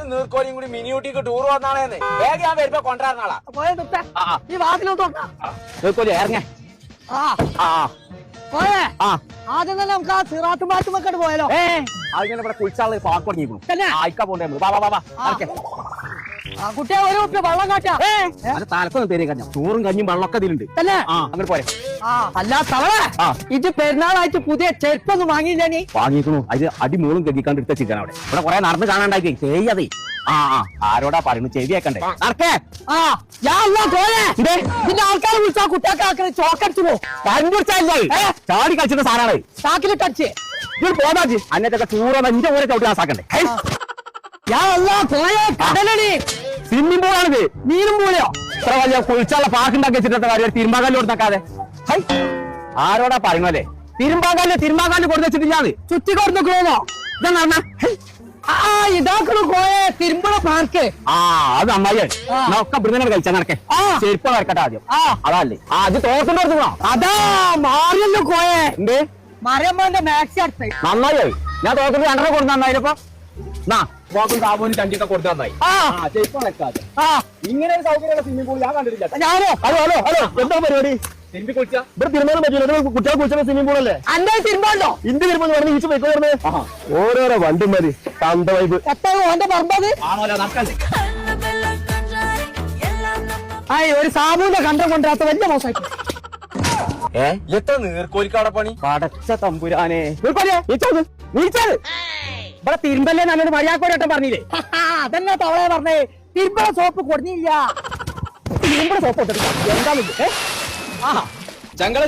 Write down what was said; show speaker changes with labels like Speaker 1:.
Speaker 1: ഞാനും നീർക്കോലിയും കൂടി മിനിയൂട്ടിക്ക് ടൂർ വന്നാണേന്ന് വേഗം ഞാൻ വരുമ്പോ കൊണ്ടുവരുന്നാളാ.
Speaker 2: ഈ വാതിലോട്ട്
Speaker 1: നീർക്കോലി ഇറങ്ങ.
Speaker 2: ആ.
Speaker 1: ആ
Speaker 2: പോയെ.
Speaker 1: ആ.
Speaker 2: ആദ്യം തന്നെ നമുക്ക് ആ സിറാത്ത് മാറ്റുമൊക്കെ പോയാലോ?
Speaker 1: ഏ അതിങ്ങനെ ഇവിടെ കുളിച്ചാൾ പാർക്ക് തുടങ്ങിയിരിക്കുന്നു? ആയിക്കാ പോണ്ടേ. വാ വാ വാ വാ.
Speaker 2: കുട്ടിയെ ഒരു കുപ്പി വെള്ളം കാട്ടാ.
Speaker 1: അത് തലക്കൊന്നും കഞ്ഞ ചോറും കഞ്ഞും വെള്ളമൊക്കെ ഇതിലുണ്ട്.
Speaker 2: തന്നെ?
Speaker 1: ആ അങ്ങനെ പോരെ.
Speaker 2: അല്ല തവളെ
Speaker 1: ആ.
Speaker 2: ഇത് പെരുന്നാളായിട്ട് പുതിയ ചെരുപ്പൊന്നും വാങ്ങിയില്ല നീ.
Speaker 1: വാങ്ങിക്കണു അത് അടിമൂളും കെട്ടിക്കാണ്ട് എടുത്ത ചിക്കൻ അവിടെ. ഇവിടെ കുറെ നടന്ന് കാണാണ്ടായി ചെയ്യതേ ആ ആ. ആരോടാ പറയുന്നു ചെവി കേക്കണ്ടേ? നടക്കേ.
Speaker 2: ആ യാ അല്ലാ പോയെ. ഇതിന്റെ ആൾക്കാരെ വിളിച്ചാ കുട്ടിയൊക്കെ ആക്കണ ചോക്കടിച്ചു പോ.
Speaker 1: ചാടി കളിച്ചിട്ട് സാറാണ്.
Speaker 2: ചാക്കിലിട്ട് അടിച്ച്.
Speaker 1: ഇത് പോതാജി അന്നത്തൊക്കെ ചൂറോ എന്റെ ഊരെ ചവിട്ടി ആസാക്കണ്ടേ
Speaker 2: യാ അല്ലാ പോയെ. കടലടി
Speaker 1: സ്വിമ്മിംഗ് പൂളാണിത്
Speaker 2: മീനും മൂലയോ
Speaker 1: ഇത്ര വലിയ കുളിച്ചുള്ള പാർക്ക് ഉണ്ടാക്കി വെച്ചിട്ട് കാര്യം? തിരുമ്പാകാലിൽ കൊടുത്താക്കാതെ ഹൈ. ആരോടാ പറയുന്നല്ലേ തിരുമ്പാകാലിൽ തിരുമ്പാകാലിൽ കൊടുത്ത് വെച്ചിട്ടില്ലാന്ന്.
Speaker 2: ചുറ്റി കൊടുക്കുന്നോ
Speaker 1: ഇതാ നടന്ന.
Speaker 2: ആ ഇതാക്കണു പോയെ തിരുമ്പള പാർക്ക്
Speaker 1: ആ അത് അമ്മായി
Speaker 2: ആ.
Speaker 1: ഒക്കെ ഇവിടുന്ന് കഴിച്ചാൽ നടക്കേ. ചെരുപ്പ് വരക്കട്ടെ ആദ്യം. അതല്ലേ. ആ അത് തോർത്തിന്റെ അടുത്ത്
Speaker 2: അതാ മാറിയല്ലോ കോയെ.
Speaker 1: എന്തേ?
Speaker 2: മരമ്മന്റെ മാക്സി അടുത്ത്.
Speaker 1: നന്നായി. ഞാൻ തോർത്തിന്റെ രണ്ടര കൊടുത്ത് നന്നായിപ്പോ നാ. സാബുവിന് ചണ്ടിയൊക്കെ നന്നായി. ചെരുപ്പ്
Speaker 2: ആ
Speaker 1: ഇങ്ങനെ ഒരു സൗകര്യമുള്ള സ്വിമ്മിംഗ് പൂൾ ഞാൻ കണ്ടിട്ടില്ല.
Speaker 2: ഞാനോ?
Speaker 1: Hello hello hello. എന്താ പരിപാടി? തിരുമ്പി കുളിച്ചാ ഇവിടെ തിരുമാനും പറ്റില്ല കുട്ടികളെ കുളിച്ച സ്വിമ്മിംഗ് പൂൾ അല്ലേ?
Speaker 2: അന്റെ തിരുമ്പണ്ടോ
Speaker 1: ഇന്ത്യ വരുമ്പോൾ പറഞ്ഞ് ഈച്ച് പോയിക്കോ പറഞ്ഞ് ഓരോരോ വണ്ടി മതി. തന്ത വൈബ്
Speaker 2: ഓന്റെ പറമ്പത് ആയി ഒരു സാബുവിന്റെ കണ്ട കൊണ്ടുവരാത്ത വലിയ മോശമായിട്ട്.
Speaker 1: ഏ? എത്ര നീർക്കോലിക്കാടെ പണി? പടച്ച തമ്പുരാനെ. നീച്ചത് നീച്ചത് ഇവിടെ തിരുമ്പല്ലേ നല്ലൊരു മര്യാദക്കോരട്ടം പറഞ്ഞില്ലേ?
Speaker 2: അതന്നെ തവളെ പറഞ്ഞേ. തിരുമ്പള സോപ്പ് കൊടുന്നില്ല
Speaker 1: തിരുമ്പള സോപ്പ് എന്താ ആ ചങ്ങള